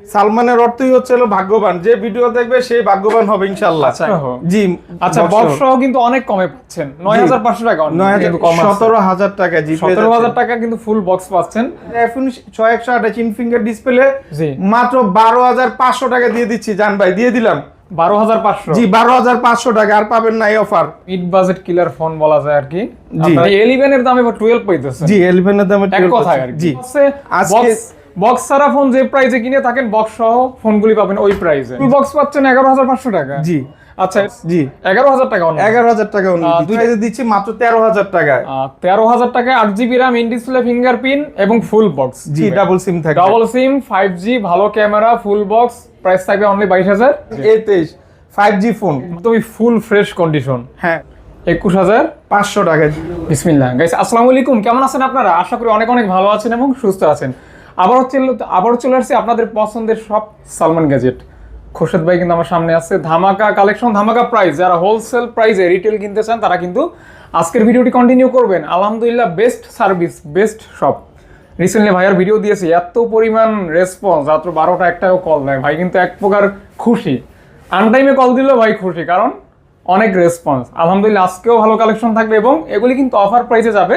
সালমানের অর্থই হচ্ছে হলো ভাগ্যবান। যে ভিডিও দেখবে সেই ভাগ্যবান হবে ইনশাল্লাহ। আচ্ছা। জি আচ্ছা বক্স কিন্তু অনেক কমে পাচ্ছেন। নয় হাজার পাঁচশো টাকা নয় হাজার সতেরো হাজার টাকা জি সতেরো হাজার টাকা কিন্তু ফুল বক্স পাচ্ছেন। এখন ছয় একশো আঠাশ ইন ফিঙ্গার ডিসপ্লে জি। মাত্র বারো হাজার পাঁচশো টাকা দিয়ে দিচ্ছি। জান ভাই দিয়ে দিলাম। বারো হাজার পাঁচশো। জি বারো হাজার পাঁচশো টাকা আর পাবেন না এই offer mid budget killer phone বলা যায় আর কি। জি। এলিভেন এর দাম এবার টুয়েলভ পাইতেছে জি এলিভেনের দামে এক 12 কথায় আর জি। আজকে- বক্স ছাড়া ফোন যে প্রাইসে কিনে থাকেন বক্স সহ ফোনগুলি পাবেন ওই প্রাইসে বক্স পাচ্ছেন এগারো হাজার পাঁচশো টাকা। জি। আচ্ছা জি। এগারো হাজার টাকা এগারো হাজার টাকা দুইটাতে দিচ্ছি মাত্র তেরো হাজার টাকায়। তেরো হাজার টাকায় আট GB RAM in display fingerprint এবং ফুল বক্স জি ডাবল সিম থাকবে। ডাবল সিম ফাইভ জি ভালো ক্যামেরা ফুল বক্স প্রাইস থাকবে অনলি বাইশ হাজার। এ তেইশ ফাইভ জি ফোন তুমি ফুল ফ্রেশ কন্ডিশন হ্যাঁ। একুশ হাজার। পাঁচশো টাকা। বিসমিল্লাহ। গাইস আসসালামু আলাইকুম। কেমন আছেন আপনারা? আশা করি অনেক অনেক ভালো আছেন এবং সুস্থ আছেন। আবার হচ্ছে আবার চলে আসছে আপনাদের পছন্দের সব সালমান গ্যাজেট। খোরশেদ ভাই কিন্তু আমার সামনে আছে। ধামাকা কালেকশন ধামাকা প্রাইস যারা হোলসেল প্রাইসে রিটেল কিনতে চান, তারা কিন্তু আজকের ভিডিওটি কন্টিনিউ করবেন। আলহামদুলিল্লাহ best service best shop recently ভাইয়ার ভিডিও দিয়েছি, এত পরিমাণ রেসপন্স মাত্র বারোটা, একটাও কল দেয় ভাই কিন্তু এক প্রকার খুশি। আনটাইমে কল দিলেও ভাই খুশি, কারণ অনেক রেসপন্স আলহামদুলিল্লাহ, আজকেও ভালো কালেকশন থাকবে এবং এগুলি কিন্তু অফার প্রাইসে যাবে।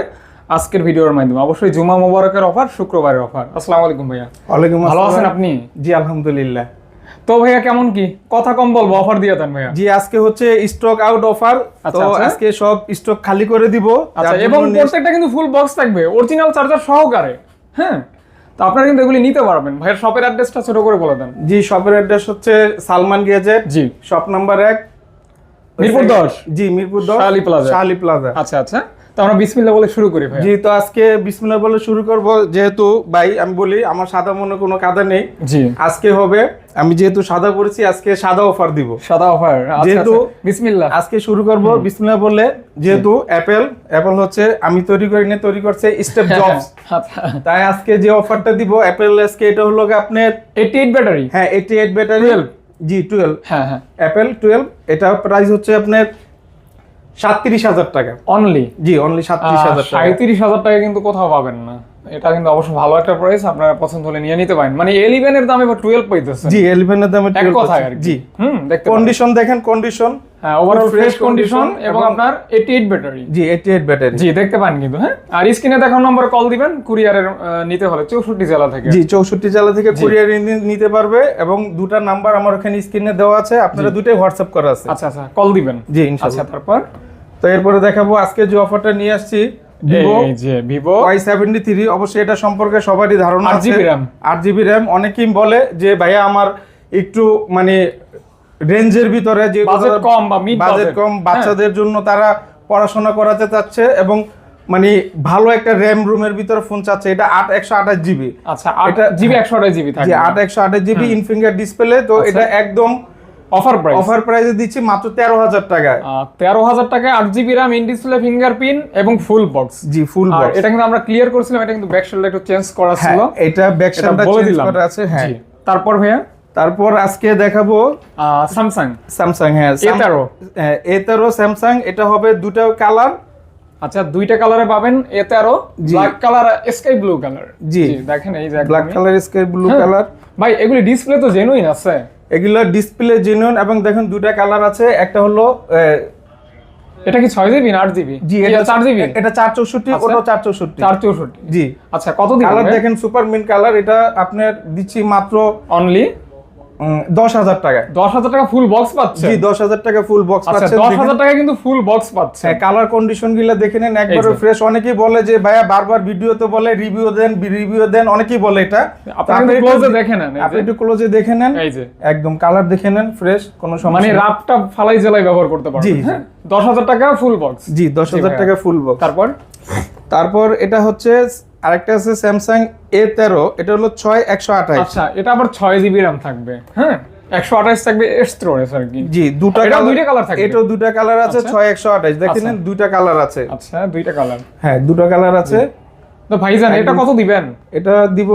আজকের ভিডিওর মাধ্যমে। অবশ্যই জুমা মোবারকের অফার শুক্রবারের অফার আসসালামু আলাইকুম ভাইয়া। ওয়ালাইকুম ভালো আছেন আপনি? জি আলহামদুলিল্লাহ। তো ভাইয়া কেমন কি? কথা কম বলব অফার দিয়ে দেন ভাইয়া। জি আজকে হচ্ছে স্টক আউট অফার তো আচ্ছা। আজকে সব স্টক খালি করে দিব। আচ্ছা এবং প্রত্যেকটা কিন্তু ফুল বক্স থাকবে অরিজিনাল চার্জার সহকারে। হ্যাঁ? তো আপনারা কিন্তু এগুলি নিতে পারবেন। ভাইয়ের শপের অ্যাড্রেসটা ছোট করে বলে দেন। জি শপের অ্যাড্রেস হচ্ছে সালমান গেজেট জি। শপ নাম্বার এক। মিরপুর দশ। জি মিরপুর দশ শাহালি প্লাজা। শাহালি প্লাজা আচ্ছা আচ্ছা। তো আমরা বিসমিল্লাহ বলে শুরু করি ভাই জি তো আজকে বিসমিল্লাহ বলে শুরু করব যেহেতু ভাই আমি বলি আমার সাদা মনে কোনো কাদা নেই। জি। আজকে হবে আমি যেহেতু সাদা করেছি আজকে সাদা অফার দিব। সাদা অফার আচ্ছা যেহেতু- আচ্ছা। বিসমিল্লাহ। আজকে শুরু করব বিসমিল্লাহ বললে যেহেতু অ্যাপেল অ্যাপেল হচ্ছে আমি তৈরি করি না তৈরি করছে স্টেপ জবস আচ্ছা। তাই আজকে যে অফারটা দিব অ্যাপেল আজকে এটা হলো আপনার 88 ব্যাটারি হ্যাঁ এইটি এইট ব্যাটারি জি টুয়েলভ হ্যাঁ হ্যাঁ। অ্যাপেল টুয়েলভ এটা প্রাইস হচ্ছে আপনার সাতত্রিশ হাজার টাকা। অনলি জি অনলি সাতত্রিশ হাজার টাকা। সাঁত্রিশ হাজার টাকা কিন্তু কোথাও পাবেন না। এটা কিন্তু অবশ্য ভালো একটা প্রাইস আপনারা পছন্দ হলে নিয়ে নিতে পারেন। মানে এলিভেন এর দাম এবার টুয়েলভ পাইতেছে। জি এলিভেনের দামে এক কথা আর জি। হুম। কন্ডিশন দেখেন কন্ডিশন ওভারঅল ফ্রেশ কন্ডিশন এবং আপনার 88 ব্যাটারি জি এইটি এইট ব্যাটারি জি দেখতে পান কিন্তু হ্যাঁ? আর স্ক্রিনে দেখানো নম্বরে কল দিবেন কুরিয়ারের নিতে হলে চৌষট্টি জেলা থেকে। জি চৌষট্টি জেলা থেকে কুরিয়ার নিতে পারবে এবং দুটা নাম্বার আমার ওখানে স্ক্রিনে দেওয়া আছে আপনারা দুটাই হোয়াটসঅ্যাপ করা আছে। আচ্ছা আচ্ছা কল দিবেন। জি আচ্ছা ইনশাআল্লাহ তারপর? তো এরপরে দেখাবো আজকে যে অফারটা নিয়ে আসছি ভিভো ওয়াই সেভেন্টি থ্রি অবশ্যই এটা সম্পর্কে সবারই ধারণা আট আছে GB RAM আট জিবি র্যাম অনেকেই বলে যে ভাইয়া আমার একটু মানে রেঞ্জের ভিতরে যে বাজেট কম বা মিড বাজেট কম বাচ্চাদের জন্য তারা পড়াশোনা করাতে চাচ্ছে এবং মানে ভালো একটা র্যাম রুমের ভিতরে ফোন চাচ্ছে। এটা আট একশো আঠাশ জিবি আচ্ছা এটা- জিবি একশো আঠাশ জিবি যে থাকবে আট একশো আঠাশ জিবি ইনফিঙ্গার ডিসপ্লে তো আচ্ছা। এটা একদম অফার প্রাইস অফার প্রাইসে দিচ্ছি মাত্র তেরো হাজার টাকায়। তেরো হাজার টাকায় আট GB RAM in display fingerprint এবং ফুল বক্স জি ফুল বক্স এটা কিন্তু আমরা ক্লিয়ার করেছিলাম এটা কিন্তু ব্যাক একটু চেঞ্জ করা হ্যাঁ ছিল। এটা ব্যাক এটা সাইডটা চেঞ্জ করা আছে হ্যাঁ। তারপর ভাইয়া? তারপর আজকে দেখাবো স্যামসাং স্যামসাং হ্যাঁ এ তেরো। এ তেরো স্যামসাং এটা হবে দুটো কালার আচ্ছা দুইটা কালারে পাবেন এ তেরো black colour sky blue colour জি। দেখেন এই যে black colour sky blue. Colour ভাই এগুলি ডিসপ্লে তো জেনুইন আছে। এগুলো ডিসপ্লে জেনুইন এবং দেখেন দুটা কালার আছে একটা হলো এটা কি ছয় জিবি না আট জিবি জি এটা চার জিবি এটা চার চৌষট্টি আচ্ছা। ওটা চার চৌষট্টি। চার চৌষট্টি। জি। আচ্ছা কত দিন কালার দেখেন সুপার মিন কালার এটা আপনার দিচ্ছি মাত্র অনলি দশ হাজার টাকা। দশ হাজার টাকা ফুল বক্স পাচ্ছে জি দশ হাজার টাকা ফুল বক্স আচ্ছা দশ হাজার টাকা কিন্তু ফুল বক্স পাচ্ছে কালার কন্ডিশনগুলো দেখে নেন একবারে ফ্রেশ অনেকেই বলে যে ভাইয়া বারবার ভিডিওতে বলে রিভিউ দেন রিভিউ দেন। অনেকেই বলে এটা। আপনি দেখে নেন, আপনি যে। একটু ক্লোজে দেখে নেন। এই যে। একদম কালার দেখে নেন ফ্রেশ কোনো মানে সমস্যা। রাপটা ফালাই জেলায় ব্যবহার করতে জি, পারবেন জি। হ্যাঁ? দশ হাজার টাকা ফুল বক্স জি দশ হাজার টাকা ফুল বক্স তারপর? তারপর এটা হচ্ছে আরেকটা আছে স্যামসাং এ তেরো এটা হলো ছয় একশো আঠাশ। আচ্ছা এটা আবার ছয় জিবি র্যাম থাকবে হ্যাঁ? একশো আঠাশ থাকবে স্টোরেজ আর কি। জি দুটা দুইটা colour থাকবে? এটাও দুটা কালার আছে আচ্ছা। ছয় একশো আঠাশ। দেখে আচ্ছা। দুইটা কালার আছে। আচ্ছা দুইটা কালার হ্যাঁ দুটো কালার আছে। তো ভাইজান এটা কত দিবেন? এটা দিব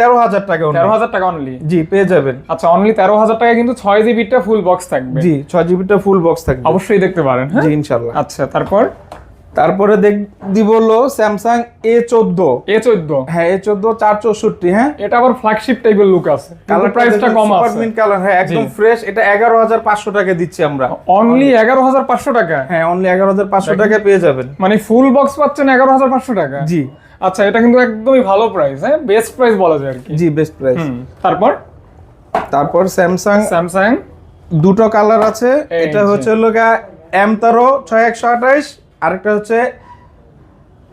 তেরো হাজার টাকা। তেরো হাজার টাকা অনলি জি পেয়ে যাবেন। আচ্ছা অনলি তেরো হাজার টাকা কিন্তু ছয় জিবিটা ফুল বক্স থাকবে। জি ছয় জিবিটা ফুল বক্স থাকবে। অবশ্যই দেখতে পারেন হ্যাঁ? জি ইনশাল্লাহ আচ্ছা তারপর? তারপরে দেখ দিব হলো স্যামসাং এ চোদ্দ। এ চোদ্দ। হ্যাঁ এ চোদ্দ চার চৌষট্টি হ্যাঁ। এটা আবার ফ্ল্যাগশিপ টাইপের লুক আছে। কালার প্রাইসটা কম আছে। কালার হ্যাঁ একদম ফ্রেশ এটা এগারো হাজার পাঁচশো টাকা দিচ্ছি আমরা। অনলি এগারো হাজার পাঁচশো টাকা? হ্যাঁ অনলি এগারো হাজার পাঁচশো টাকা পেয়ে যাবেন। মানে ফুল বক্স পাচ্ছেন এগারো হাজার পাঁচশো টাকা? জি। আচ্ছা এটা কিন্তু একদমই ভালো প্রাইস হ্যাঁ? বেস্ট প্রাইস বলা যায় আর কি। জি বেস্ট প্রাইস তারপর? তারপর স্যামসাং স্যামসাং দুটো কালার আছে। এটা হচ্ছে হলো এম তেরো ছয় একশো আঠাইশ আরেকটা হচ্ছে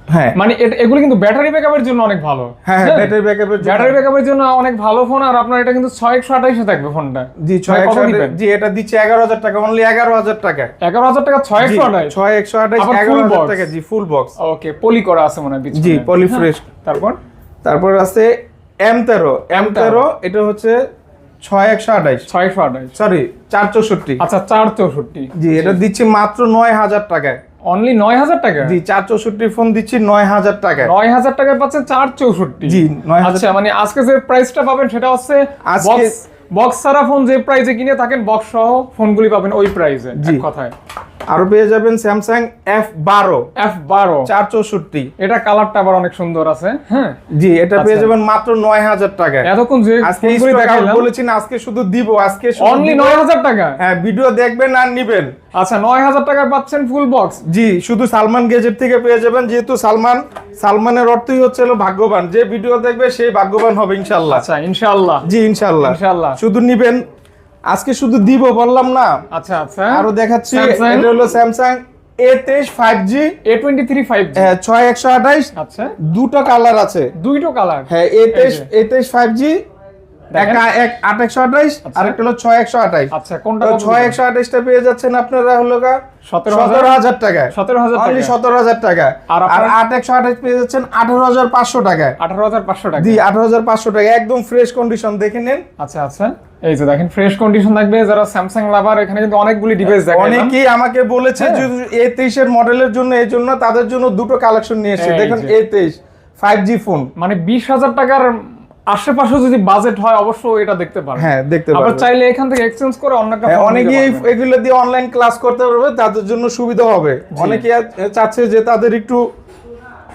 হ্যাঁ। মানে এগুলো কিন্তু ব্যাটারি ব্যাকআপের জন্য অনেক ভালো। হ্যাঁ ব্যাটারি ব্যাকআপের ব্যাটারি ব্যাকআপের জন্য। অনেক ভালো ফোন আর আপনার এটা কিন্তু ছয় একশো আঠাইশে থাকবে ফোনটা জি ছয় একশো জি এটা দিচ্ছে এগারো হাজার টাকা অনলি এগারো হাজার টাকা। এগারো হাজার টাকা ছয় একশো আঠাইশ? ছয় একশো আঠাইশ এগারো হাজার টাকা জি ফুল বক্স ওকে পলি করা আছে মনে হয় জি পলি হ্যাঁ, ফ্রেশ তারপর? তারপর আছে এম তেরো। এম তেরো এটা হচ্ছে ছয় একশো আঠাইশ। ছয় একশো আঠাইশ। সরি চার চৌষট্টি। আচ্ছা চার চৌষট্টি। জি এটা দিচ্ছে মাত্র নয় হাজার টাকায়। অনলি নয় হাজার টাকা? জি চার চৌষট্টি ফোন দিচ্ছি নয় হাজার টাকায়। নয় হাজার টাকায় পাচ্ছেন চার চৌষট্টি। জি, 9,000 আচ্ছা মানে আজকে যে প্রাইসটা পাবেন সেটা হচ্ছে আজকে- বক্স ছাড়া ফোন যে প্রাইসে কিনে থাকেন বক্স সহ ফোনগুলি পাবেন ওই প্রাইসে জি। কথায়। আরও পেয়ে যাবেন স্যামসাং এফ বারো এফ বারো চার চৌষট্টি। এটা কালারটা আবার অনেক সুন্দর আছে হ্যাঁ? জি এটা পেয়ে আচ্ছা। যাবেন মাত্র নয় হাজার টাকায়। এতক্ষণ যে আজকে বলেছি আজকে শুধু দিব আজকে অনলি। নয় হাজার টাকা? হ্যাঁ ভিডিও দেখবেন আর নিবেন। আচ্ছা নয় হাজার টাকায় পাচ্ছেন ফুল বক্স জি শুধু সালমান গেজেট থেকে পেয়ে যাবেন যেহেতু সালমান সালমানের অর্থই হচ্ছে হলো ভাগ্যবান। যে ভিডিও দেখবে সেই ভাগ্যবান হবে ইনশাল্লাহ আচ্ছা ইনশাআল্লাহ। জি ইনশাল্লাহ ইনশাআল্লাহ। শুধু নিবেন আজকে শুধু দিব বললাম না। আচ্ছা আচ্ছা আরও দেখাচ্ছি এটা হলো স্যামসাং এ তেইশ five G A twenty three five ছয় একশো আঠাইশ আচ্ছা। দুটো কালার আছে। দুইটো কালার হ্যাঁ এ তেইশ এ তেইশ ফাইভ জি একশো আঠাইশ আর একটা হলো ছয় একশো আঠাইশ। আচ্ছা কোনটা ছয় একশো আঠাইশটা পেয়ে যাচ্ছেন আপনারা হলো গা সতেরো হাজার। টাকায়। সতেরো হাজার অনলি সতেরো হাজার টাকা আর আর আট একশো আঠাইশ পেয়ে যাচ্ছেন আঠারো হাজার পাঁচশো টাকায়। আঠারো হাজার পাঁচশো টাকা জি আঠারো হাজার পাঁচশো টাকা একদম ফ্রেশ কন্ডিশন দেখে নেন। আচ্ছা আচ্ছা। এই যে দেখেন ফ্রেশ কন্ডিশন থাকবে। যারা স্যামসাং লাভার এখানে কিন্তু অনেকগুলি ডিভাইস অনেকেই আমাকে বলেছে হ্যাঁ। যে এ তেইশের মডেলের জন্য এই জন্য তাদের জন্য দুটো কালেকশন নিয়ে এসেছে। দেখুন এ তেইশ ফাইভ জি ফোন মানে বিশ হাজার টাকার আশেপাশে যদি বাজেট হয় অবশ্যই এটা দেখতে পারেন হ্যাঁ দেখতে আবার পারবেন চাইলে এখান থেকে এক্সচেঞ্জ করে অন্য একটা হ্যাঁ, অনেকেই এগুলো দিয়ে অনলাইন ক্লাস করতে পারবে তাদের জন্য সুবিধা হবে। অনেকে চাচ্ছে যে তাদের একটু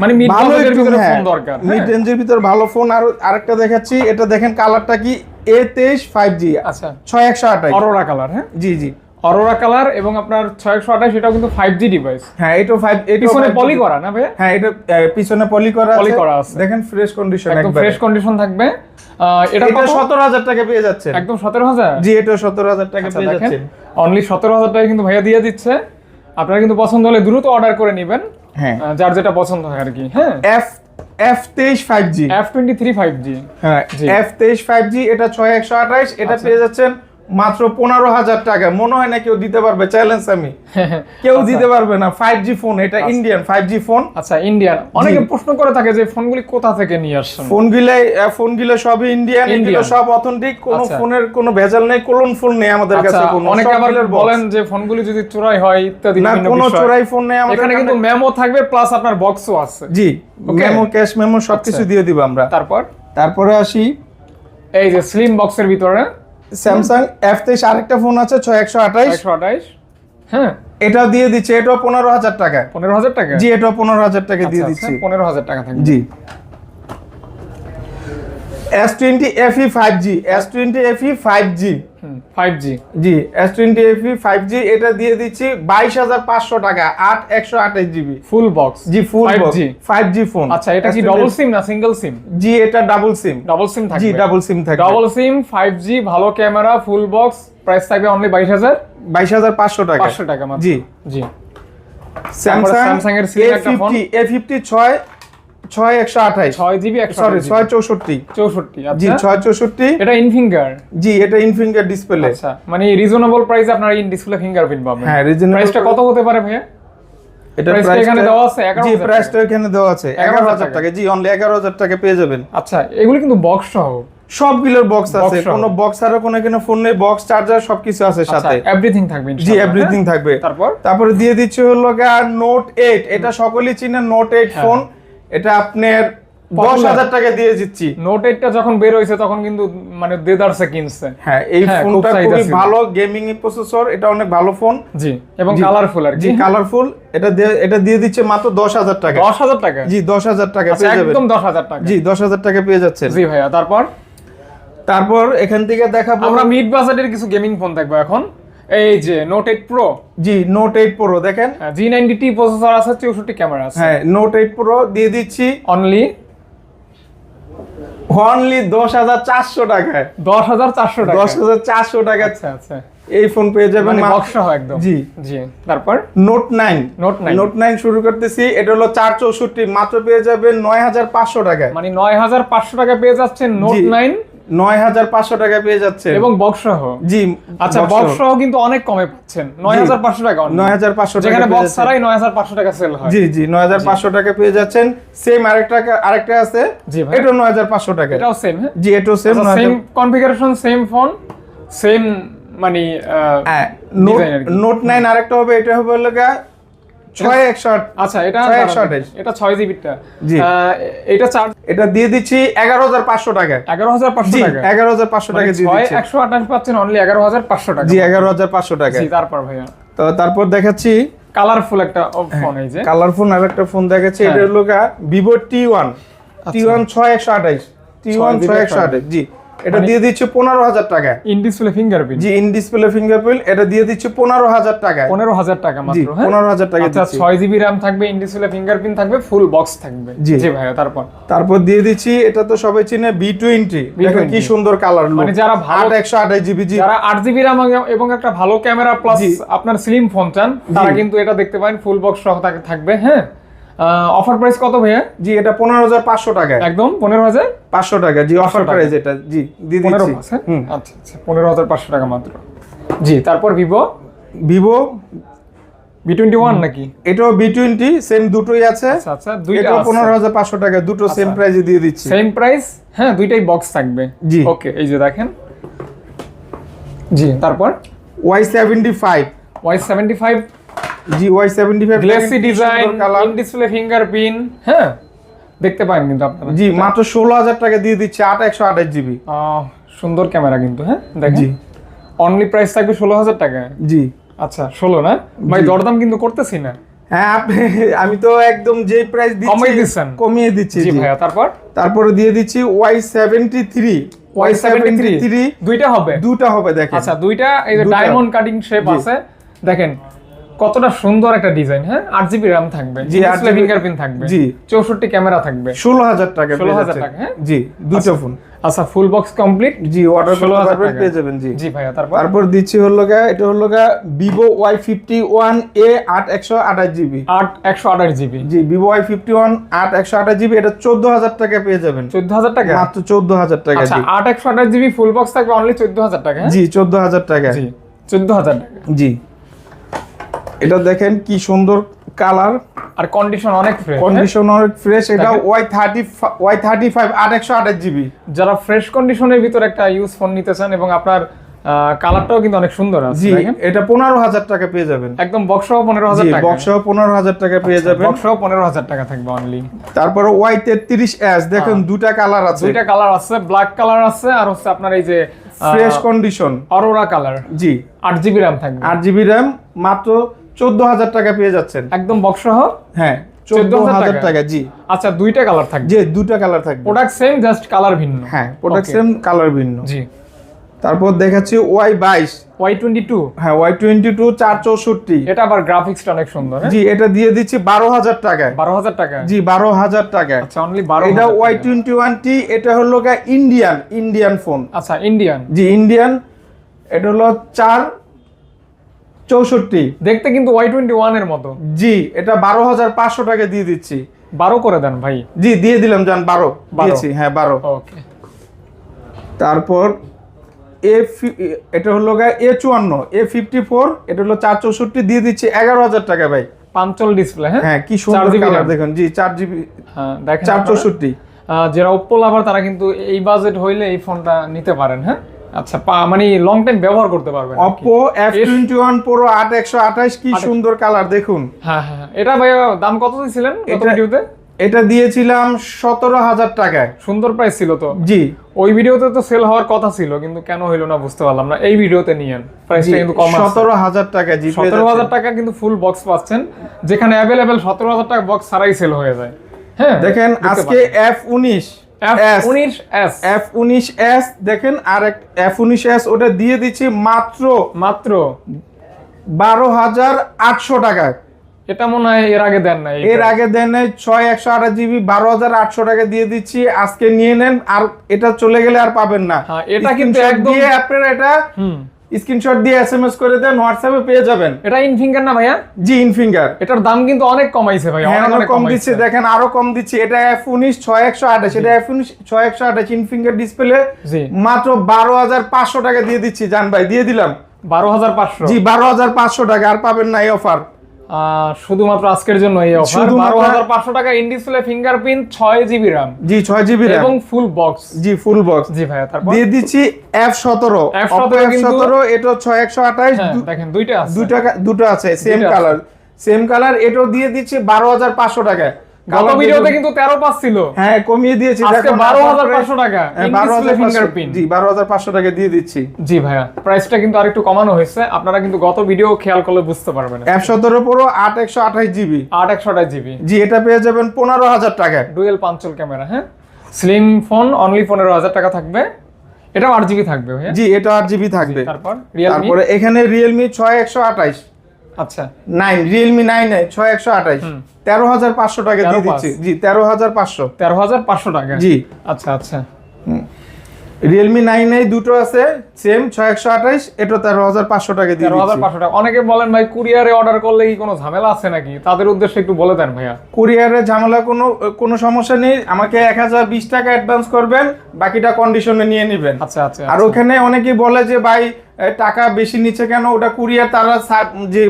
মানে মিড একটু ভিতরে হ্যাঁ, ফোন দরকার। মিড হ্যাঁ? রেঞ্জের ভিতর ভালো ফোন আর আরেকটা দেখাচ্ছি এটা দেখেন কালারটা কি? এ তেইশ ফাইভ জি আচ্ছা। ছয় একশো আঠাশ অরোরা কালার হ্যাঁ? জি জি। অরোরা কালার এবং আপনার ছয়শো আঠাশ এটাও কিন্তু ফাইভ জি ডিভাইস হ্যাঁ এটা ফাইভ এটা পিছনে পলি করা না ভাই হ্যাঁ এটা পিছনে পলি করা আছে। করা আছে। দেখেন ফ্রেশ কন্ডিশন একদম ফ্রেশ কন্ডিশন থাকবে। এটা কত? সতেরো হাজার টাকা পেয়ে যাচ্ছেন। একদম সতেরো হাজার? জি এটা সতেরো হাজার টাকা আচ্ছা, পেয়ে দেখেন। অনলি সতেরো হাজার টাকা কিন্তু ভাইয়া দিয়ে দিচ্ছে। আপনারা কিন্তু পছন্দ হলে দ্রুত অর্ডার করে নেবেন। হ্যাঁ। যার যেটা পছন্দ হয় আর কি হ্যাঁ। এফ এফ তেইশ five G F twenty three five G হ্যাঁ জি। এফ তেইশ ফাইভ জি এটা ছয় একশো আঠাইশ এটা পেয়ে যাচ্ছেন মাত্র পনেরো হাজার টাকা। মনে হয় না কেউ দিতে পারবে। চ্যালেঞ্জ আমি। কেউ দিতে পারবে না। ফাইভ জি ফোন এটা ইন্ডিয়ান ফাইভ জি ফোন আচ্ছা ইন্ডিয়ান অনেকে প্রশ্ন করে থাকে যে ফোনগুলি কোথা থেকে নিয়ে আসছেন? ফোন গুলাই ফোনগুলো সবই ইন্ডিয়ান এগুলো সব অথেন্টিক কোনো আচ্ছা। ফোনের কোনো ভেজাল নেই কোলন ফোন নেই আমাদের আচ্ছা কাছে অনেকে আবার বলেন যে ফোনগুলি যদি চোরাই হয় ইত্যাদি না কোনো চোরাই ফোন নেই আমাদের এখানে কিন্তু। মেমো থাকবে প্লাস আপনার বক্সও আছে। জি. মেমো ক্যাশ মেমো সবকিছু আচ্ছা। দিয়ে দিব আমরা। তারপর? তারপরে আসি। এই যে স্লিম বক্সের ভিতরে। স্যামসাং এফ তেইশ আরেকটা ফোন আছে ছয় একশো আঠাইশ একশো আঠাইশ হ্যাঁ। এটা দিয়ে দিচ্ছে এটাও পনেরো হাজার টাকা। পনেরো হাজার টাকা? জি এটাও পনেরো হাজার টাকা দিয়ে দিচ্ছি। পনেরো হাজার টাকা থাকবে। জি। S twenty F E five G S twenty F E five G five G জি S twenty FE five G এটা দিয়ে দিচ্ছি বাইশ হাজার পাঁচশো টাকা আট একশো আঠাশ জিবি ফুল বক্স জি ফুল ফাইভ জি ফোন আচ্ছা এটা কি ডবল সিম না সিঙ্গেল সিম জি এটা ডাবল সিম ডবল সিম থাকবে। জি ডাবল সিম থাকবে। ডবল সিম ফাইভ জি ভালো ক্যামেরা ফুল বক্স প্রাইস থাকবে অনলি বাইশ হাজার? বাইশ হাজার পাঁচশো টাকা। পাঁচশো টাকা মাত্র। জি। জি। স্যামসাং এর slim একটা এ ফিফটি ছয় একশো আঠাইশ ছয় জিবি একশো সরি ছয় চৌষট্টি। চৌষট্টি জি আচ্ছা ছয় চৌষট্টি। এটা ইন ফিঙ্গার জি এটা ডিসপ্লে আচ্ছা মানে রিজনেবল প্রাইসে আপনারা ইন ডিসপ্লে ফিঙ্গারপ্রিন্ট পাবেন। হ্যাঁ, reasonable প্রাইসটা কত হতে পারে ভাইয়া? এটা price এখানে দেওয়া আছে 11,000 জি প্রাইসটা এখানে দেওয়া আছে 11,000 টাকা। টাকা। জি অনলি এগারো হাজার টাকা পেয়ে যাবেন। আচ্ছা এগুলো কিন্তু বক্স সহ। সবগুলোর বক্স আছে। কোনো বক্স ছাড়া কোনো ফোন নেই বক্স চার্জার সবকিছু আছে আচ্ছা সাথে। এভরিথিং থাকবে জি এভরিথিং হ্যাঁ? থাকবে। তারপর? তারপরে দিয়ে দিচ্ছে হলো নোট এইট এটা সকলেই চিনেন নোট এইট ফোন এটা আপনার দশ হাজার টাকা দিয়ে দিচ্ছি। নোট এইটটা যখন বের হয়েছে তখন কিন্তু মানে দেদারসে কিনছে। হ্যাঁ এই হ্যাঁ, ফোনটা খুবই ভালো গেমিং প্রসেসর এটা অনেক ভালো ফোন জি এবং কালারফুল আর জি কালারফুল এটা এটা দিয়ে দিচ্ছে মাত্র দশ হাজার টাকা। দশ হাজার টাকা? জি দশ হাজার টাকা আচ্ছা, পেয়ে যাবেন। একদম দশ হাজার টাকা। জি দশ হাজার টাকা পেয়ে যাচ্ছেন। জি ভাইয়া তারপর? তারপর এখান থেকে দেখাবো। আমরা মিড বাজেটের কিছু গেমিং ফোন দেখব এখন। এই যে নোট এইট প্রো জি নোট এইট প্রো দেখেন। জি নাইনটি টি প্রসেসর আছে চৌষট্টি ক্যামেরা আছে। হ্যাঁ নোট এইট প্রো দিয়ে দিচ্ছি। অনলি অনলি দশ হাজার চারশো টাকায়। দশ হাজার চারশো টাকা দশ হাজার চারশো টাকা আচ্ছা আচ্ছা। এই ফোন পেয়ে যাবেন মানে বক্স একদম। জি। জি তারপর? Note nine note nine note nine শুরু করতেছি এটা হলো চার চৌষট্টি মাত্র পেয়ে যাবেন নয় হাজার পাঁচশো টাকায়। মানে নয় হাজার পাঁচশো টাকা পেয়ে যাচ্ছেন নোট নাইন নয় হাজার পাঁচশো টাকা পেয়ে যাচ্ছে এবং বক্স সহ? জি আচ্ছা বক্স সহ। কিন্তু অনেক কমে পাচ্ছেন। নয় হাজার পাঁচশো টাকা নয় হাজার পাঁচশো টাকা বক্স ছাড়াই নয় হাজার পাঁচশো টাকা সেল হয়। জি জি নয় হাজার পাঁচশো টাকা পেয়ে যাচ্ছেন। সেম আরেকটা আরেকটা আছে। জি। এটা নয় হাজার পাঁচশো টাকা। এটাও সেম হ্যাঁ? জি এটাও same same configuration same phone same মানে। নোট নাইন আরেকটা হবে এটা হবে লগা ছয় একশো আচ্ছা এটা একশো আঠাশ। এটা ছয় জিবিটা জি। এটা চার এটা দিয়ে দিচ্ছি এগারো হাজার পাঁচশো টাকা। এগারো হাজার পাঁচশো টাকা। এগারো হাজার পাঁচশো মানে টাকা ছয় একশো আঠাশ পাচ্ছেন অনলি এগারো হাজার পাঁচশো টাকা। জি এগারো হাজার পাঁচশো টাকা। তারপর ভাইয়া। তো তারপর দেখাচ্ছি। কালারফুল একটা ফোন এই যে। কালারফুল আর একটা ফোন দেখাচ্ছি। হ্যাঁ। এটা হলো Vivo T one T one ছয় একশো আঠাইশ টি ওয়ান ছয় ছয় একশো আঠাইশ জি। এটা দিয়ে দিচ্ছে পনেরো হাজার টাকা। In display fingerprint? G in display fingerprint এটা দিয়ে দিচ্ছে পনেরো হাজার টাকা। পনেরো হাজার টাকা মাত্র হ্যাঁ? পনেরো হাজার টাকা আচ্ছা ছয় জিবি র্যাম থাকবে ইন ডিসপ্লে ফিঙ্গারপ্রিন্ট থাকবে ফুল বক্স থাকবে। জি। জি ভাইয়া তারপর? তারপর দিয়ে দিচ্ছি এটা তো সবাই চিনে বি টোয়েন্টি দেখেন কি সুন্দর কালার মানে যারা ভালো একশো আঠাশ জিবি জি। যারা আট জিবি র্যাম এবং একটা ভালো ক্যামেরা প্লাস আপনার স্লিম ফোন চান তারা কিন্তু এটা দেখতে পারেন ফুল বক্স সহ থাকবে হ্যাঁ? অফার প্রাইস কত ভাইয়া? জি এটা পনেরো হাজার পাঁচশো টাকা একদম পনেরো হাজার? পাঁচশো টাকা জি অফার। প্রাইস এটা জি দিয়ে পনেরো আচ্ছা আচ্ছা পনেরো হাজার পাঁচশো টাকা মাত্র। জি তারপর Vivo Vivo B twenty one নাকি? এটাও বি টোয়েন্টি সেম দুটোই আছে। আচ্ছা আচ্ছা দুইটা পনেরো হাজার পাঁচশো টাকা দুটো সেম প্রাইসে দিয়ে দিচ্ছি। সেম প্রাইস হ্যাঁ দুইটাই বক্স থাকবে। জি। ওকে এই যে দেখেন। জি তারপর? Y seventy five Y seventy five জি Y seventy five glossy design colour display fingerprint হ্যাঁ? দেখতে পারেন কিন্তু আপনারা। জি মাত্র ষোলো হাজার টাকা দিয়ে দিচ্ছে আট একশো আঠাশ জিবি। সুন্দর ক্যামেরা কিন্তু হ্যাঁ? দেখেন। জি। অনলি প্রাইস থাকবে ষোলো হাজার টাকা জি। আচ্ছা ষোলো না? ভাই দরদাম কিন্তু করতেছি না। হ্যাঁ আপনি আমি তো একদম যে প্রাইস দিচ্ছি কমিয়ে দিচ্ছেন। কমিয়ে দিচ্ছি জি জি। ভাইয়া তারপর? তারপরে দিয়ে দিচ্ছি Y seventy three Y seventy three দুইটা হবে? দুইটা হবে দেখেন। আচ্ছা দুইটা এই যে ডায়মন্ড কাটিং শেপ আছে। দেখেন কতটা সুন্দর একটা ডিজাইন হ্যাঁ? আট জিবি র্যাম থাকবে জি, আট GB ফিঙ্গারপ্রিন্ট থাকবে জি। চৌষট্টি ক্যামেরা থাকবে। ষোলো হাজার টাকা 16,000 পেয়ে যাচ্ছেন। টাকা, হ্যাঁ? জি দুটো ফোন আচ্ছা ফুল বক্স কমপ্লিট জি অর্ডার করতে 16,000 পারবেন। পেয়ে যাবেন জি। জি ভাইয়া তারপর? তারপর দিচ্ছি হলো গা এটা হলো গা Vivo Y fifty one A আট একশো আঠাশ জিবি। জিবি জি আট একশো আঠাশ জিবি এটা চোদ্দ হাজার টাকা পেয়ে যাবেন। চোদ্দ হাজার টাকা? মাত্র চোদ্দ হাজার টাকা আচ্ছা জি। আট একশো আঠাশ জিবি ফুল বক্স থাকবে অনলি চোদ্দ হাজার টাকা হ্যাঁ? জি চোদ্দ হাজার টাকা। জি চোদ্দ হাজার টাকা। জি। এটা দেখেন কি সুন্দর কালার। আর কন্ডিশন অনেক ফ্রেশ কন্ডিশন অনেক ফ্রেশ এটা Y thirty Y thirty five আট একশো আঠাশ জিবি যারা ফ্রেশ কন্ডিশনের ভিতর একটা ইউজ ফোন নিতে চান এবং আপনার কালারটাও কিন্তু অনেক সুন্দর আছে জি দেখেন। এটা পনেরো হাজার টাকা পেয়ে যাবেন। একদম বক্স সহ পনেরো হাজার টাকা। বক্স পনেরো হাজার টাকা পেয়ে যাবেন। বক্স সহ পনেরো হাজার টাকা থাকবে অনলি তারপরে ওয়াই তেত্রিশ এস দেখেন দুটা কালার আছে। দুইটা কালার আছে ব্ল্যাক কালার আছে আর হচ্ছে আপনার এই যে ফ্রেশ কন্ডিশন অরোরা কালার। জি। আট জিবি র্যাম থাকবে। আট জিবি র্যাম মাত্র চোদ্দ হাজার টাকা পেয়ে যাচ্ছেন। একদম বক্স সহ? হ্যাঁ চোদ্দ হাজার টাকা? টাকা জি। আচ্ছা দুইটা কালার থাকবে। দুটা কালার থাকবে। প্রোডাক্ট সেম জাস্ট কালার ভিন্ন। হ্যাঁ প্রোডাক্ট সেম কালার ভিন্ন। জি। তারপর দেখাচ্ছি ওয়াই বাইশ। ওয়াই টোয়েন্টি টু হ্যাঁ ওয়াই টোয়েন্টি টু চার চৌষট্টি। এটা আবার গ্রাফিক্সটা অনেক সুন্দর হ্যাঁ? জি এটা দিয়ে দিচ্ছি বারো হাজার টাকায়। বারো হাজার টাকা। জি বারো হাজার আচ্ছা অনলি বারো এটা ওয়াই টোয়েন্টি ওয়ান টি এটা হলো গা ইন্ডিয়ান ইন্ডিয়ান ফোন আচ্ছা ইন্ডিয়ান জি ইন্ডিয়ান এটা হলো চার চৌষট্টি। দেখতে কিন্তু ওয়াই টোয়েন্টি ওয়ানের মতো। জি এটা বারো হাজার পাঁচশো টাকা দিয়ে দিচ্ছি। বারো করে দেন ভাই। জি দিয়ে দিলাম জান বারো। দিয়েছি হ্যাঁ বারো। ওকে। তারপর এ এটা হলো এ চুয়ান্ন। এ ফিফটি ফোর এটা হলো চার চৌষট্টি দিয়ে দিচ্ছি এগারো হাজার টাকা ভাই। পাঞ্চল ডিসপ্লে হ্যাঁ? হ্যাঁ কি সুন্দর কালার দেখুন জি চার জিবি হ্যাঁ, দেখেন চার চৌষট্টি। যারা ওপ্পো লাভার তারা কিন্তু এই বাজেট হইলে এই ফোনটা নিতে পারেন হ্যাঁ? আচ্ছা পা- মানে লং টাইম ব্যবহার করতে পারবেন প্রো আট একশো আঠাশ কি সুন্দর কালার দেখুন। হ্যাঁ হ্যাঁ হ্যাঁ। এটা ভাই দাম কত দিয়েছিলেন এটা- ভিডিওতে? এটা দিয়েছিলাম সতেরো হাজার টাকায়। সুন্দর প্রাইস ছিল তো? জি। ওই ভিডিওতে তো সেল হওয়ার কথা ছিল কিন্তু কেন হইল না বুঝতে পারলাম না। এই ভিডিওতে নিয়েন। প্রাইসটা কিন্তু কম আছে। সতেরো হাজার টাকা জি সতেরো হাজার। টাকা কিন্তু ফুল বক্স পাচ্ছেন যেখানে অ্যাভেলেবেল সতেরো হাজার টাকা বক্স ছাড়াই সেল হয়ে যায়। হ্যাঁ দেখেন আজকে এফ উনিশ। F19 S এফ উনিশ এস দেখেন আর এক এফ উনিশ এস ওটা দিয়ে দিচ্ছি মাত্র মাত্র। বারো হাজার আটশো টাকায়। এটা মনে হয় এর আগে দেন নাই। এর আগে দেন নাই ছয় একশো আঠাশ জিবি বারো হাজার আটশো টাকা দিয়ে দিচ্ছি আজকে নিয়ে নেন আর এটা চলে গেলে আর পাবেন না। হ্যাঁ, এটা কিন্তু একদম- আপনারা এটা হুম। স্ক্রিনশট দিয়ে এসএমএস করে দেন হোয়াটসঅ্যাপে পেয়ে যাবেন। এটা ইন ফিঙ্গার না ভাইয়া? জি ইন ফিঙ্গার এটার দাম কিন্তু অনেক কমাইছে ভাই হ্যাঁ অনেক কম দিচ্ছে দেখেন আরও কম দিচ্ছে। এটা এফ উনিশ ছয় একশো আঠাশ। এটা এফ উনিশ ছয় একশো আঠাশ ইনফিঙ্গার ডিসপ্লে জি। মাত্র বারো হাজার পাঁচশো টাকা দিয়ে দিচ্ছি জান ভাই দিয়ে দিলাম। বারো হাজার পাঁচশো। জি বারো হাজার পাঁচশো টাকা আর পাবেন না এই অফার শুধুমাত্র আজকের জন্য এই অফার শুধুমাত্র- বারো হাজার পাঁচশো টাকা ইন ডিসপ্লে ফিঙ্গারপ্রিন্ট ছয় জিবি র্যাম জি ছয় জিবি এবং ফুল বক্স জি ফুল বক্স জি ভাইয়া তারপর? দিয়ে দিচ্ছি এফ সতেরো। F17 এফ কিন্তু- সতেরো এটা ছয় একশো আঠাশ। হ্যাঁ দেখেন দুইটা আছে। দুটো দুটো আছে সেম কালার সেম কালার এটাও দিয়ে দিচ্ছি বারো হাজার পাঁচশো টাকায়। গত ভিডিওতে কিন্তু তেরো পাঁচ ছিল। হ্যাঁ কমিয়ে দিয়েছি। আজকে দেখুন, বারো হাজার তারপরে- পাঁচশো টাকা হ্যাঁ, ইন বারো ডিসপ্লে হাজার পাঁচশো- ফিঙ্গারপ্রিন্ট জি বারো হাজার পাঁচশো টাকা দিয়ে দিচ্ছি। জি ভাইয়া প্রাইসটা কিন্তু আরেকটু কমানো হয়েছে। আপনারা কিন্তু গত ভিডিও খেয়াল করলে বুঝতে পারবেন এফ সতেরো পুরো আট একশো আঠাশ জিবি। আট একশো আঠাশ জিবি। জি এটা পেয়ে যাবেন পনেরো হাজার টাকায় ডুয়েল পাঞ্চল ক্যামেরা হ্যাঁ? স্লিম ফোন অনলি পনেরো হাজার টাকা থাকবে। এটাও আট জিবি থাকবে ভাইয়া। জি এটা আট জিবি থাকবে। তারপর তারপরে এখানে রিয়েলমি ছয় একশো আঠাশ। আচ্ছা। নাইন রিয়েলমি নাইন ছয় একশো তেরো হাজার পাঁচশো টাকা দিয়ে দিচ্ছি। জি তেরো হাজার পাঁচশো। তেরো হাজার পাঁচশো টাকা? জি। আচ্ছা আচ্ছা। রিয়েলমি নাইন এই দুটো আছে সেম ছয় একশো এটা তেরো হাজার পাঁচশো টাকা দিয়ে তেরো হাজার পাঁচশো টাকা। অনেকে বলেন ভাই কুরিয়ারে অর্ডার করলে কি কোনো ঝামেলা আছে নাকি? তাদের উদ্দেশ্যে একটু বলে দেন ভাইয়া। কুরিয়ারে ঝামেলা কোনো কোনো সমস্যা নেই। আমাকে এক হাজার বিশ টাকা অ্যাডভান্স করবেন বাকিটা কন্ডিশনে নিয়ে নেবেন। আচ্ছা আচ্ছা আর ওখানে অনেকেই বলে যে ভাই টাকা বেশি নিচ্ছে কেন? ওটা কুরিয়ার তারা যে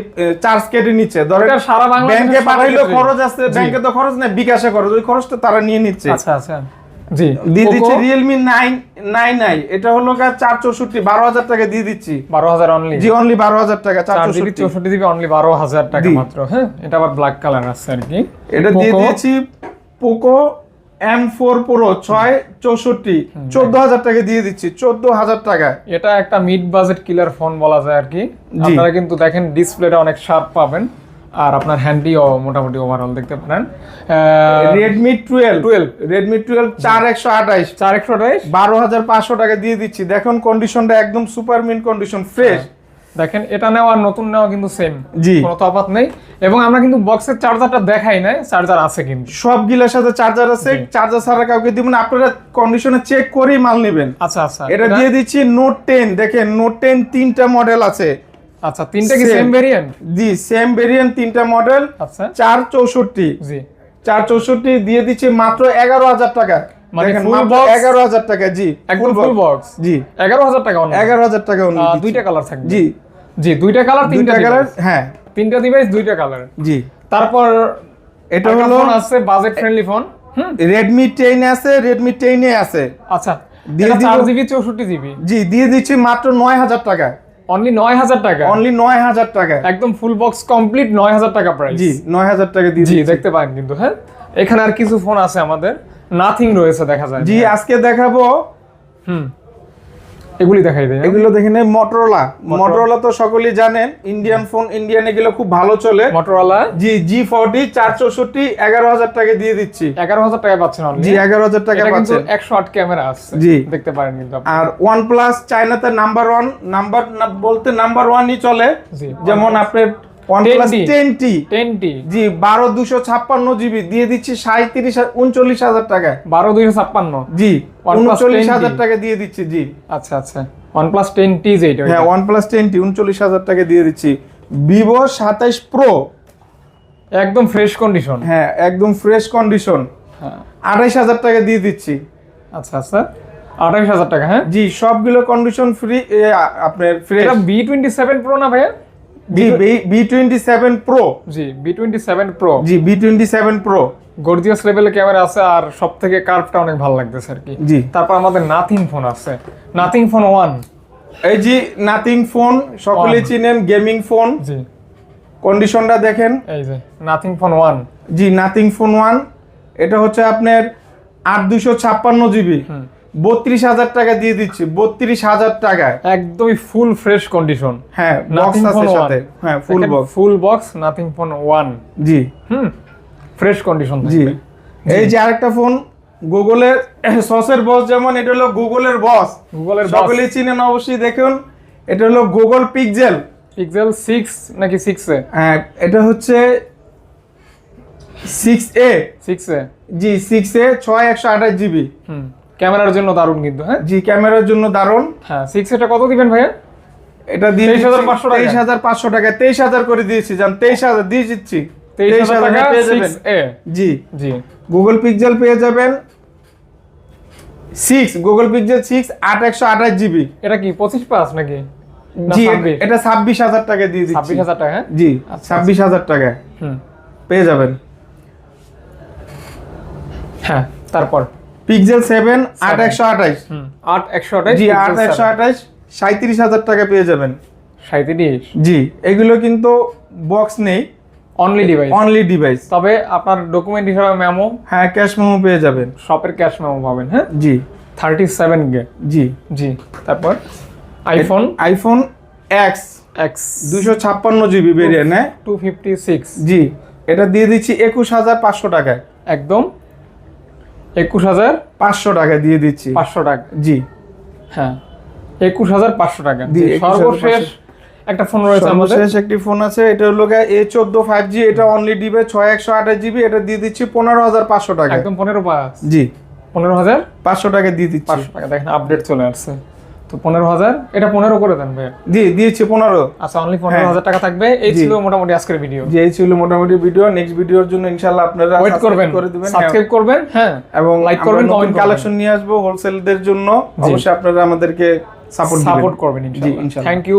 চার্জ কেটে নিচ্ছে। ধরেন সারা ব্যাংকে ক্ষেত্রে। খরচ আছে ব্যাংকে তো খরচ নেই বিকাশে খরচ ওই খরচটা তারা নিয়ে নিচ্ছে। আচ্ছা আচ্ছা। জি দিয়ে দিচ্ছে রিয়েলমি নাইন নাইন আই এটা হলো চার চৌষট্টি বারো হাজার টাকা দিয়ে দিচ্ছি। বারো হাজার অনলি জি অনলি বারো হাজার টাকা চার জিবি চৌষট্টি। জিবি অনলি বারো হাজার টাকা মাত্র হ্যাঁ? এটা আবার ব্ল্যাক কালার আছে আর কি। এটা দিয়ে দিয়েছি পোকো এম ফোর প্রো ছয় চৌষট্টি চোদ্দ হাজার টাকা দিয়ে দিচ্ছি চোদ্দ হাজার টাকা। এটা একটা মিড বাজেট কিলার ফোন বলা যায় আর কি। আপনারা কিন্তু দেখেন ডিসপ্লেটা অনেক শার্প পাবেন আর আপনার হ্যান্ডিও মোটামুটি ওভারঅল দেখতে পারেন। রেডমি টুয়েলভ 12 রেডমি টুয়েলভ চার একশো আঠাইশ চার একশো আঠাইশ বারো হাজার পাঁচশো টাকা দিয়ে দিচ্ছি। দেখুন কন্ডিশনটা একদম সুপার মিন কন্ডিশন ফ্রেশ দেখেন এটা নেওয়া আর নতুন নেওয়া কিন্তু সেম জি। কোনো তফাৎ নেই। এবং আমরা কিন্তু বক্সের চার্জারটা দেখাই নাই চার্জার আছে কিন্তু। সব গিলার সাথে চার্জার আছে চার্জার ছাড়া কাউকে দিব না আপনারা কন্ডিশনে চেক করেই মাল নেবেন। আচ্ছা আচ্ছা। এটা দিয়ে দিচ্ছি নোট টেন দেখেন নোট টেন তিনটা মডেল আছে। আচ্ছা তিনটা কি সেম ভেরিয়েন্ট জি সেম ভেরিয়েন্ট তিনটা মডেল আচ্ছা। চার চৌষট্টি। জি। চার চৌষট্টি দিয়ে দিচ্ছি মাত্র এগারো হাজার টাকা। মানে টাকা জি একদম ফুল বক্স জি। এগারো হাজার টাকা অনলি টাকা দুইটা কালার থাকবে। জি। জি দুইটা কালার তিনটা কালার কালার হ্যাঁ। তিনটা ডিভাইস দুইটা কালার জি। তারপর এটা হলো আছে বাজেট ফ্রেন্ডলি ফোন রেডমি আছে রেডমি টেনে আছে। আচ্ছা দিয়ে জিবি চৌষট্টি জিবি জি দিয়ে দিচ্ছি মাত্র নয় হাজার টাকা। অনলি নয় হাজার টাকা। অনলি নয় হাজার টাকা। একদম ফুল বক্স কমপ্লিট নয় হাজার টাকা প্রাইস জি নয় হাজার টাকা দিয়ে জি। দেখতে পারেন কিন্তু হ্যাঁ। এখানে আর কিছু ফোন আছে আমাদের। নাথিং রয়েছে দেখা যায় জি আজকে দেখাবো। হুম। এগুলি দেখাই দেয় এগুলো দেখে নেই মটোরোলা মটোরোলা তো সকলেই জানেন ইন্ডিয়ান ফোন ইন্ডিয়ান এগুলো খুব ভালো চলে। মোটরওয়ালা জি জি ফোরটি চার চৌষট্টি এগারো হাজার টাকা দিয়ে দিচ্ছি। এগারো হাজার টাকা পাচ্ছেন জি এগারো হাজার টাকা পাচ্ছেন। একশো আট ক্যামেরা আছে। জি। দেখতে পারেন কিন্তু আর ওয়ান প্লাস চায়নাতে নাম্বার ওয়ান নাম্বার বলতে নাম্বার ওয়ানই চলে। জি যেমন আপনার ওয়ান প্লাস 10T টেনটি জি বারো দুশো ছাপ্পান্ন জিবি। দিয়ে দিচ্ছি টাকায়। জি OnePlus উনচল্লিশ 10T হাজার টাকা দিয়ে দিচ্ছি জি। আচ্ছা আচ্ছা। যেটা হ্যাঁ টাকা দিয়ে দিচ্ছি। একদম ফ্রেশ কন্ডিশন হ্যাঁ একদম ফ্রেশ কন্ডিশন হ্যাঁ। আঠাইশ হাজার টাকা দিয়ে দিচ্ছি। আচ্ছা আচ্ছা। হাজার টাকা হ্যাঁ? জি সবগুলো কন্ডিশন ফ্রি আপনার ফ্রেশ এটা বি টোয়েন্টি সেভেন প্রো না ভাইয়া? জি বি টোয়েন্টি সেভেন প্রো জি বি টোয়েন্টি সেভেন প্রো জি B twenty seven pro gorgeous লেভেলের ক্যামেরা আছে আর সব থেকে কার্ভটা অনেক ভালো লাগতেছে আর কি। জি। তারপর আমাদের নাথিং ফোন আছে। নাথিং ফোন ওয়ান এই জি নাথিং ফোন সকলে One. চিনেন গেমিং ফোন জি। কন্ডিশনটা দেখেন। এই যে নাথিং ফোন ওয়ান জি নাথিং ফোন ওয়ান এটা হচ্ছে আপনার আট দুশো ছাপ্পান্ন জিবি। বত্রিশ হাজার টাকা দিয়ে দিচ্ছি বত্রিশ হাজার টাকায়। একদমই ফুল ফ্রেশ কন্ডিশন হ্যাঁ বক্স আছে সাথে। হ্যাঁ full box full box Nothing phone one জি। হুম ফ্রেশ কন্ডিশন জি। এই যে আরেকটা ফোন গুগলের সসের বস যেমন এটা হলো গুগলের বস গুগলের সকলেই চিনেন অবশ্যই দেখুন। এটা হলো গুগল পিকজেল পিক্সেল সিক্স নাকি সিক্স এ? হ্যাঁ এটা হচ্ছে সিক্স এ সিক্স এ। জি সিক্স এ ছয় একশো আঠাশ জিবি হুম। ক্যামেরার জন্য দারুণ কিন্তু হ্যাঁ? জি ক্যামেরার জন্য দারুণ। হ্যাঁ সিক্স এটা কত দিবেন ভাইয়া? এটা দিয়ে 23,500 টাকা? তেইশ হাজার পাঁচশো টাকা তেইশ হাজার করে দিয়েছি জান তেইশ হাজার দিয়ে দিচ্ছি। তেইশ হাজার টাকা জি। জি। গুগল পিক্সেল পেয়ে যাবেন। সিক্স গুগল পিক্সেল সিক্স আট একশো আঠাশ জিবি এটা কি পঁচিশ পাস নাকি? জি এটা ছাব্বিশ। হাজার টাকা দিয়ে দিচ্ছি। ছাব্বিশ হাজার টাকা হ্যাঁ? জি আচ্ছা, ছাব্বিশ হাজার হুম। পেয়ে যাবেন। হ্যাঁ তারপর? পিক্সেল সেভেন আট একশো আঠাশ। হুম। আট একশো আঠাশ জি আট একশো আঠাশ সাঁত্রিশ হাজার টাকা পেয়ে যাবেন। সাঁত্রিশ জি এগুলো কিন্তু বক্স নেই। অনলি ডিভাইস অনলি ডিভাইস তবে আপনার ডকুমেন্ট হিসাবে মেমো হ্যাঁ ক্যাশ মেমো পেয়ে যাবেন। শপের ক্যাশ মেমো পাবেন হ্যাঁ? জি। থার্টি সেভেন গে জি। জি তারপর? আইফোন আইফোন এক্স এক্স দুশো ছাপ্পান্ন জিবি বেরিয়ে নেয় টু ফিফটি সিক্স জি এটা দিয়ে দিচ্ছি একুশ হাজার পাঁচশো টাকায়। একদম? একুশ হাজার পাঁচশো টাকা দিয়ে দিচ্ছি। পাঁচশো টাকা। জি। হ্যাঁ। একুশ হাজার পাঁচশো টাকা। দিয়ে জি, 21,500 সর্বশেষ একটা ফোন রয়েছে আমাদের। শেষ একটি ফোন আছে এটা হলো এ চোদ্দ ফাইভ জি এটা অনলি ডিবে ছয় একশো আঠাশ জিবি এটা দিয়ে দিচ্ছি পনেরো হাজার পাঁচশো টাকা। একদম পনেরো পাঁচ। জি। পনেরো হাজার পাঁচশো টাকা দিয়ে দিচ্ছি। পাঁচশো টাকা। দেখেন আপডেট চলে আসছে। তো পনেরো হাজার? এটা পনেরো করে দেন ভাই দিয়ে দিয়েছি পনেরো। আচ্ছা অনলি পনেরো হ্যাঁ। হাজার টাকা থাকবে। এই ছিল মোটামুটি আজকের ভিডিও এই ছিল মোটামুটি ভিডিও নেক্সট ভিডিওর জন্য আপনারা ওয়েট করবেন। করে দিবেন। হ্যাঁ। সাবস্ক্রাইব করবেন হ্যাঁ। এবং লাইক করবেন, করবেন। কালেকশন নিয়ে আসব হোলসেলদের জন্য। অবশ্যই আপনারা আমাদেরকে সাপোর্ট সাপোর্ট করবেন ইনশাআল্লাহ। Thank you